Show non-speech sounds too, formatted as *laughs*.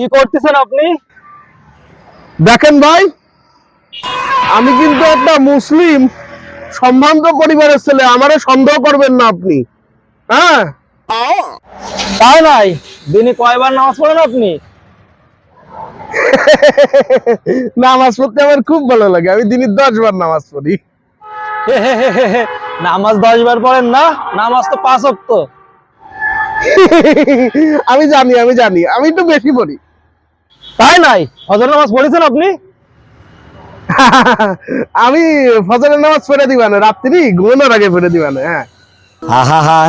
কি করতেছেন আপনি? দেখেন ভাই, আমি কিন্তু একটা মুসলিম, সম্ভ্রান্ত পরিবারের ছেলে, আমারে সন্দেহ করবেন না আপনি। হ্যাঁ? তাই নাই? দিনে কয়বার নামাজ পড়েন আপনি? *laughs* নামাজ পড়তে আমার খুব ভালো লাগে। আমি দিনে দশ বার নামাজ পড়ি। *laughs* নামাজ দশ বার পড়েন না? নামাজ তো পাঁচ অক্ত। *laughs* আমি জানি আমি জানি। আমি একটু বেশি পড়ি। তাই নাই? ফজর নামাজ পড়েছেন আপনি? *laughs* আমি ফজরের নামাজ পড়ে দিবানে রাত্রি ঘুমানোর আগে পড়ে দিবানে হ্যাঁ। হা হা হা।